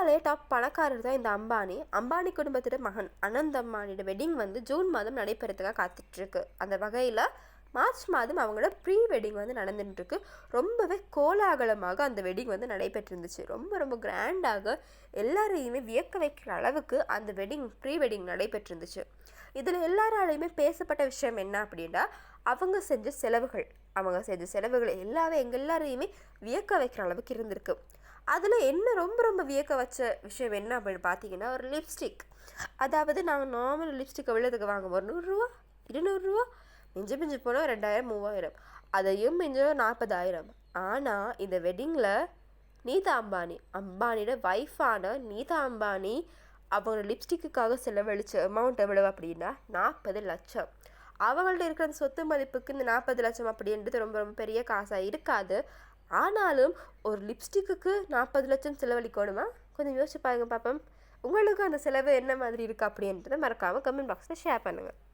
இந்தியாவிலே டாப் பணக்காரர் தான் இந்த அம்பானி. அம்பானி குடும்பத்தோட மகன் அனந்த் அம்பானியோட வெட்டிங் வந்து ஜூன் மாதம் நடைபெறதுக்காக காத்துட்ருக்கு. அந்த வகையில் மார்ச் மாதம் அவங்களோட ப்ரீ வெட்டிங் வந்து நடந்துட்டுருக்கு. ரொம்பவே கோலாகலமாக அந்த வெட்டிங் வந்து நடைபெற்றிருந்துச்சு. ரொம்ப ரொம்ப கிராண்டாக எல்லாரையுமே வியக்க வைக்கிற அளவுக்கு அந்த வெட்டிங் ப்ரீ வெட்டிங் நடைபெற்றிருந்துச்சு. இதில் எல்லாராலையுமே பேசப்பட்ட விஷயம் என்ன அப்படின்னா அவங்க செஞ்ச செலவுகள். அவங்க செஞ்ச செலவுகள் எல்லாமே எங்கள் எல்லாரையுமே வியக்க வைக்கிற அளவுக்கு இருந்திருக்கு. அதில் என்ன ரொம்ப ரொம்ப வியக்க வச்ச விஷயம் என்ன அப்படின்னு பார்த்தீங்கன்னா ஒரு லிப்ஸ்டிக் அதாவது நாங்கள் நார்மல் லிப்ஸ்டிக்கை உள்ளதுக்கு வாங்குவோம் ஒரு நூறுரூவா இருநூறுரூவா மிஞ்சி மிஞ்சி போனால் ரெண்டாயிரம் மூவாயிரம். அதையும் மிஞ்ச நாற்பதாயிரம். ஆனால் இந்த வெட்டிங்கில் நீதா அம்பானி அம்பானியோட ஒய்ஃபான நீதா அம்பானி அவங்க லிப்ஸ்டிக்குக்காக செலவழிச்ச அமௌண்ட் எவ்வளவு அப்படின்னா நாற்பது லட்சம். அவங்கள்ட்ட இருக்கிற அந்த சொத்து மதிப்புக்கு இந்த நாற்பது லட்சம் அப்படின்றது ரொம்ப ரொம்ப பெரிய காசாக இருக்காது. ஆனாலும் ஒரு லிப்ஸ்டிக்குக்கு நாற்பது லட்சம் செலவழிக்கணுமா? கொஞ்சம் யோசிச்சு பாருங்க பார்ப்போம் உங்களுக்கு அந்த செலவு என்ன மாதிரி இருக்குது அப்படின்றத மறக்காமல் கமெண்ட் பாக்ஸில் ஷேர் பண்ணுங்கள்